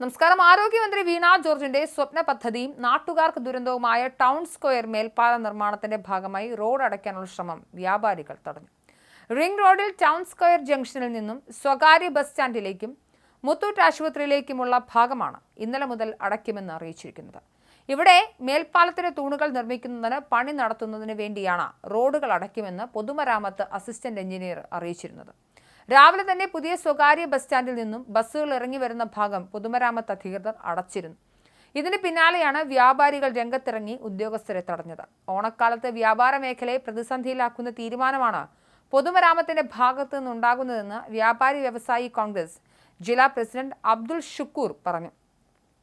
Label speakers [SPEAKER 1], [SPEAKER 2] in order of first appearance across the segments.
[SPEAKER 1] നമസ്കാരം. ആരോഗ്യമന്ത്രി വീണ ജോർജിന്റെ സ്വപ്ന പദ്ധതിയും നാട്ടുകാർക്ക് ദുരന്തവുമായ ടൗൺ സ്ക്വയർ മേൽപ്പാല നിർമ്മാണത്തിന്റെ ഭാഗമായി റോഡ് അടയ്ക്കാനുള്ള ശ്രമം വ്യാപാരികൾ തടഞ്ഞു. റിംഗ് റോഡിൽ ടൗൺ സ്ക്വയർ ജംഗ്ഷനിൽ നിന്നും സ്വകാര്യ ബസ് സ്റ്റാൻഡിലേക്കും മുത്തൂറ്റ് ആശുപത്രിയിലേക്കുമുള്ള ഭാഗമാണ് ഇന്നലെ മുതൽ അടയ്ക്കുമെന്ന് അറിയിച്ചിരിക്കുന്നത്. ഇവിടെ മേൽപ്പാലത്തിന് തൂണുകൾ നിർമ്മിക്കുന്നതിന് പണി നടത്തുന്നതിന് വേണ്ടിയാണ് റോഡുകൾ അടയ്ക്കുമെന്ന് പൊതുമരാമത്ത് അസിസ്റ്റന്റ് എഞ്ചിനീയർ അറിയിച്ചിരുന്നത്. രാവിലെ തന്നെ പുതിയ സ്വകാര്യ ബസ് സ്റ്റാൻഡിൽ നിന്നും ബസ്സുകൾ ഇറങ്ങി വരുന്ന ഭാഗം പൊതുമരാമത്ത് അധികൃതർ അടച്ചിരുന്നു. ഇതിന് പിന്നാലെയാണ് വ്യാപാരികൾ രംഗത്തിറങ്ങി ഉദ്യോഗസ്ഥരെ തടഞ്ഞത്. ഓണക്കാലത്ത് വ്യാപാര മേഖലയെ പ്രതിസന്ധിയിലാക്കുന്ന തീരുമാനമാണ് പൊതുമരാമത്തിന്റെ ഭാഗത്തു നിന്നുണ്ടാകുന്നതെന്ന് വ്യാപാരി വ്യവസായി കോൺഗ്രസ് ജില്ലാ പ്രസിഡന്റ് അബ്ദുൾ ഷുക്കൂർ പറഞ്ഞു.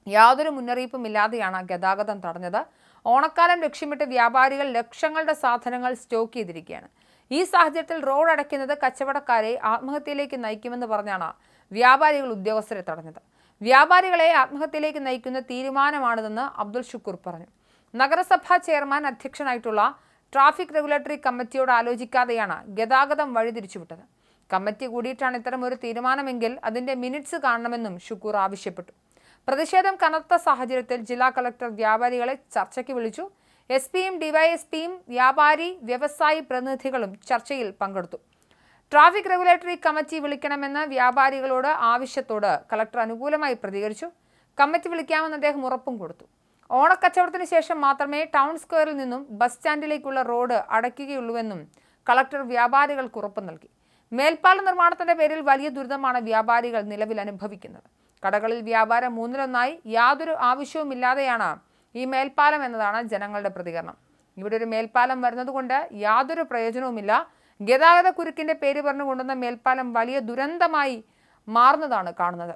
[SPEAKER 1] യാതൊരു മുന്നറിയിപ്പും ഇല്ലാതെയാണ് ഗതാഗതം തടഞ്ഞത്. ഓണക്കാലം ലക്ഷ്യമിട്ട് വ്യാപാരികൾ ലക്ഷങ്ങളുടെ സാധനങ്ങൾ സ്റ്റോക്ക് ചെയ്തിരിക്കുകയാണ്. ഈ സാഹചര്യത്തിൽ റോഡ് അടയ്ക്കുന്നത് കച്ചവടക്കാരെ ആത്മഹത്യയിലേക്ക് നയിക്കുമെന്ന് പറഞ്ഞാണ് വ്യാപാരികൾ ഉദ്യോഗസ്ഥരെ തടഞ്ഞത്. വ്യാപാരികളെ ആത്മഹത്യയിലേക്ക് നയിക്കുന്ന തീരുമാനമാണിതെന്ന് അബ്ദുൽ ഷുക്കൂർ പറഞ്ഞു. നഗരസഭാ ചെയർമാൻ അധ്യക്ഷനായിട്ടുള്ള ട്രാഫിക് റെഗുലേറ്ററി കമ്മിറ്റിയോട് ആലോചിക്കാതെയാണ് ഗതാഗതം വഴിതിരിച്ചുവിട്ടത്. കമ്മിറ്റി കൂടിയിട്ടാണ് ഇത്തരമൊരു തീരുമാനമെങ്കിൽ അതിന്റെ മിനിറ്റ്സ് കാണണമെന്നും ഷുക്കൂർ ആവശ്യപ്പെട്ടു. പ്രതിഷേധം കനത്ത സാഹചര്യത്തിൽ ജില്ലാ കളക്ടർ വ്യാപാരികളെ ചർച്ചയ്ക്ക് വിളിച്ചു. എസ് പിയും ഡിവൈഎസ്പിയും വ്യാപാരി വ്യവസായി പ്രതിനിധികളും ചർച്ചയിൽ പങ്കെടുത്തു. ട്രാഫിക് റെഗുലേറ്ററി കമ്മിറ്റി വിളിക്കണമെന്ന് വ്യാപാരികളോട് ആവശ്യത്തോട് കളക്ടർ അനുകൂലമായി പ്രതികരിച്ചു. കമ്മിറ്റി വിളിക്കാമെന്ന് അദ്ദേഹം ഉറപ്പും കൊടുത്തു. ഓണക്കച്ചവടത്തിന് ശേഷം മാത്രമേ ടൗൺ സ്ക്വയറിൽ നിന്നും ബസ് സ്റ്റാൻഡിലേക്കുള്ള റോഡ് അടയ്ക്കുകയുള്ളൂവെന്നും കളക്ടർ വ്യാപാരികൾക്ക് ഉറപ്പ് നൽകി. മേൽപ്പാല നിർമ്മാണത്തിന്റെ പേരിൽ വലിയ ദുരിതമാണ് വ്യാപാരികൾ നിലവിൽ അനുഭവിക്കുന്നത്. കടകളിൽ വ്യാപാരം മൂന്നിലൊന്നായി യാതൊരു ആവശ്യവുമില്ലാതെയാണ് ഈ മേൽപ്പാലം എന്നതാണ് ജനങ്ങളുടെ പ്രതികരണം. ഇവിടെ ഒരു മേൽപ്പാലം വരുന്നതുകൊണ്ട് യാതൊരു പ്രയോജനവുമില്ല. ഗതാഗത കുരുക്കിന്റെ പേര് പറഞ്ഞു കൊണ്ടുവന്ന മേൽപ്പാലം വലിയ ദുരന്തമായി മാറുന്നതാണ് കാണുന്നത്.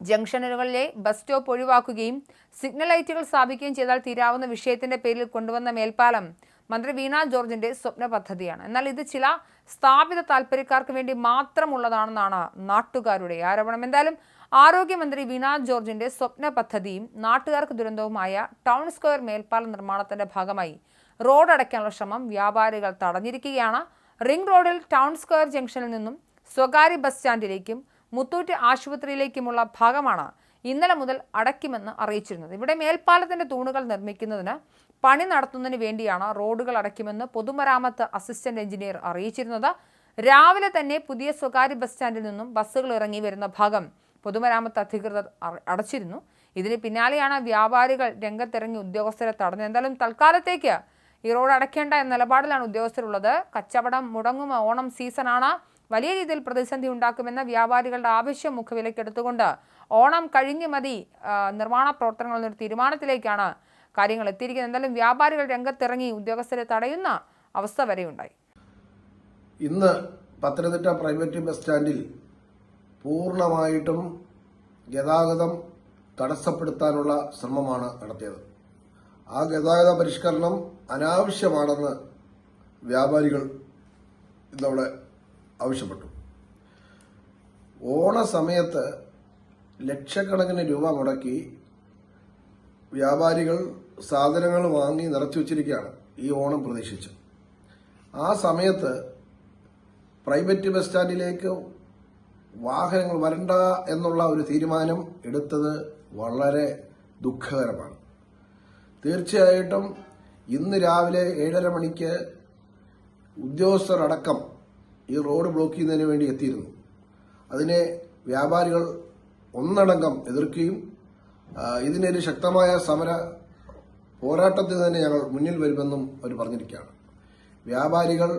[SPEAKER 1] ജംഗ്ഷനുകളിലെ ബസ് സ്റ്റോപ്പ് ഒഴിവാക്കുകയും സിഗ്നൽ ലൈറ്റുകൾ സ്ഥാപിക്കുകയും ചെയ്താൽ തീരാവുന്ന വിഷയത്തിന്റെ പേരിൽ കൊണ്ടുവന്ന മേൽപ്പാലം മന്ത്രി വീണ ജോർജിന്റെ സ്വപ്ന പദ്ധതിയാണ് എന്നാൽ ഇത് ചില സ്ഥാപിത താല്പര്യക്കാർക്ക് വേണ്ടി മാത്രമുള്ളതാണെന്നാണ് നാട്ടുകാരുടെ ആരോപണം. എന്തായാലും ആരോഗ്യമന്ത്രി വീണ ജോർജിന്റെ സ്വപ്ന പദ്ധതിയും നാട്ടുകാർക്ക് ദുരന്തവുമായ ടൗൺ സ്ക്വയർ മേൽപ്പാല നിർമ്മാണത്തിന്റെ ഭാഗമായി റോഡ് അടയ്ക്കാനുള്ള ശ്രമം വ്യാപാരികൾ തടഞ്ഞിരിക്കുകയാണ്. റിംഗ് റോഡിൽ ടൗൺ സ്ക്വയർ ജംഗ്ഷനിൽ നിന്നും സ്വകാര്യ ബസ് സ്റ്റാൻഡിലേക്കും മുത്തൂറ്റ് ആശുപത്രിയിലേക്കുമുള്ള ഭാഗമാണ് ഇന്നലെ മുതൽ അടയ്ക്കുമെന്ന് അറിയിച്ചിരുന്നത്. ഇവിടെ മേൽപ്പാലത്തിന്റെ തൂണുകൾ നിർമ്മിക്കുന്നതിന് പണി നടത്തുന്നതിന് വേണ്ടിയാണ് റോഡുകൾ അടയ്ക്കുമെന്ന് പൊതുമരാമത്ത് അസിസ്റ്റന്റ് എഞ്ചിനീയർ അറിയിച്ചിരുന്നത്. രാവിലെ തന്നെ പുതിയ സ്വകാര്യ ബസ് സ്റ്റാൻഡിൽ നിന്നും ബസ്സുകൾ ഇറങ്ങി വരുന്ന ഭാഗം പൊതുമരാമത്ത് അധികൃതർ അടച്ചിരുന്നു. ഇതിന് പിന്നാലെയാണ് വ്യാപാരികൾ രംഗത്തിറങ്ങി ഉദ്യോഗസ്ഥരെ തടഞ്ഞത്. എന്തായാലും തൽക്കാലത്തേക്ക് ഈ റോഡ് അടയ്ക്കേണ്ട എന്ന നിലപാടിലാണ് ഉദ്യോഗസ്ഥരുള്ളത്. കച്ചവടം മുടങ്ങുമോ ഓണം സീസണാണ്. വലിയ രീതിയിൽ പ്രതിസന്ധി ഉണ്ടാക്കുമെന്ന വ്യാപാരികളുടെ ആവശ്യം മുഖവിലക്കെടുത്തുകൊണ്ട് ഓണം കഴിഞ്ഞ് മതി നിർമ്മാണ പ്രവർത്തനങ്ങൾ എന്നൊരു തീരുമാനത്തിലേക്കാണ് കാര്യങ്ങൾ എത്തിയിരിക്കുന്നത്. എന്തായാലും വ്യാപാരികൾ രംഗത്തിറങ്ങി ഉദ്യോഗസ്ഥരെ തടയുന്ന അവസ്ഥ വരെ ഉണ്ടായി
[SPEAKER 2] ഇന്ന് പത്തനംതിട്ട പ്രൈവറ്റ് ബസ് സ്റ്റാൻഡിൽ പൂർണമായിട്ടും ഗതാഗതം തടസ്സപ്പെടുത്താനുള്ള ശ്രമമാണ് നടത്തിയത്. ആ ഗതാഗത പരിഷ്കരണം അനാവശ്യമാണെന്ന് വ്യാപാരികൾ ഇന്നവിടെ ആവശ്യപ്പെട്ടു. ഓണസമയത്ത് ലക്ഷക്കണക്കിന് രൂപ മുടക്കി വ്യാപാരികൾ സാധനങ്ങൾ വാങ്ങി നിറച്ചു വച്ചിരിക്കുകയാണ് ഈ ഓണം പ്രതീക്ഷിച്ച്. ആ സമയത്ത് പ്രൈവറ്റ് ബസ് സ്റ്റാൻഡിലേക്ക് വാഹനങ്ങൾ വരണ്ട എന്നുള്ള ഒരു തീരുമാനം എടുത്തത് വളരെ ദുഃഖകരമാണ്. തീർച്ചയായിട്ടും ഇന്ന് രാവിലെ ഏഴര മണിക്ക് ഉദ്യോഗസ്ഥരടക്കം ഈ റോഡ് ബ്ലോക്ക് ചെയ്യുന്നതിന് വേണ്ടി എത്തിയിരുന്നു. അതിനെ വ്യാപാരികൾ ഒന്നടങ്കം എതിർക്കുകയും ഇതിനൊരു ശക്തമായ സമര പോരാട്ടത്തിന് തന്നെ ഞങ്ങൾ മുന്നിൽ വരുമെന്നും അവർ പറഞ്ഞിരിക്കുകയാണ്. വ്യാപാരികൾ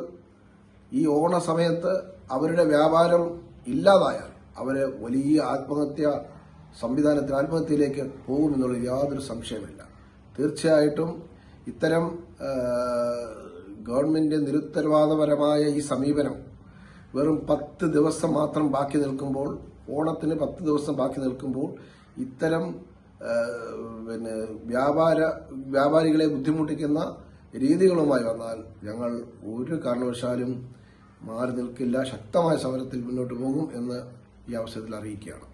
[SPEAKER 2] ഈ ഓണ സമയത്ത് അവരുടെ വ്യാപാരം ഇല്ലാതായാൽ അവർ വലിയ ആത്മഹത്യ സംവിധാനത്തിൽ ആത്മഹത്യയിലേക്ക് പോകുമെന്നുള്ള യാതൊരു സംശയമില്ല തീർച്ചയായിട്ടും ഇത്തരം ഗവൺമെന്റ് നിരുത്തരവാദപരമായ ഈ സമീപനം വെറും പത്ത് ദിവസം മാത്രം ബാക്കി നിൽക്കുമ്പോൾ ഓണത്തിന് പത്ത് ദിവസം ബാക്കി നിൽക്കുമ്പോൾ ഇത്തരം പിന്നെ വ്യാപാര വ്യാപാരികളെ ബുദ്ധിമുട്ടിക്കുന്ന രീതികളുമായി വന്നാൽ ഞങ്ങൾ ഒരു കാരണവശാലും മാറി നിൽക്കില്ല ശക്തമായ സമരത്തിൽ മുന്നോട്ട് പോകും എന്ന് ഈ അവസരത്തിൽ അറിയിക്കുകയാണ്.